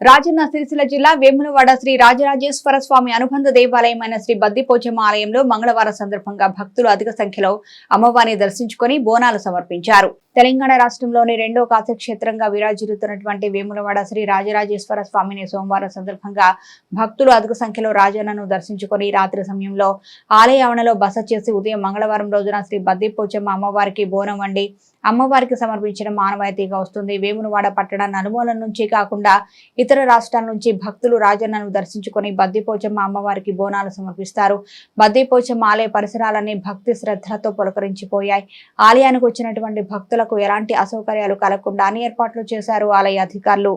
రాజన్న సిరిసిల్ల జిల్లా వేములవాడ శ్రీ రాజరాజేశ్వర స్వామి అనుబంధ దేవాలయమైన శ్రీ బద్దిపోచమ్మ ఆలయంలో మంగళవారం సందర్భంగా భక్తులు అధిక సంఖ్యలో అమ్మవారిని దర్శించుకొని బోనాలు సమర్పించారు. తెలంగాణ రాష్ట్రంలోని రెండో కాశక్షేత్రంగా విరాజిల్లుతున్నటువంటి వేములవాడ శ్రీ రాజరాజేశ్వర స్వామిని సోమవారం సందర్భంగా భక్తులు అధిక సంఖ్యలో రాజన్నను దర్శించుకొని రాత్రి సమయంలో ఆలయ ఆవరణలో బస చేసి ఉదయం మంగళవారం రోజున శ్రీ బద్దిపోచమ్మ అమ్మవారికి బోనం వండి అమ్మవారికి సమర్పించడం మానవాయితీగా వస్తుంది. వేములవాడ పట్టణ నలుమూల నుంచి కాకుండా ఇతర రాష్ట్రాల నుంచి భక్తులు రాజన్నను దర్శించుకొని బద్దిపోచమ్మ అమ్మవారికి బోనాలు సమర్పిస్తారు. బద్దిపోచమ్మ ఆలయ పరిసరాలన్నీ భక్తి శ్రద్ధలతో పులకరించిపోయాయి. ఆలయానికి వచ్చినటువంటి భక్తులకు ఎలాంటి అసౌకర్యాలు కలగకుండా అన్ని ఏర్పాట్లు చేశారు ఆలయ అధికారులు.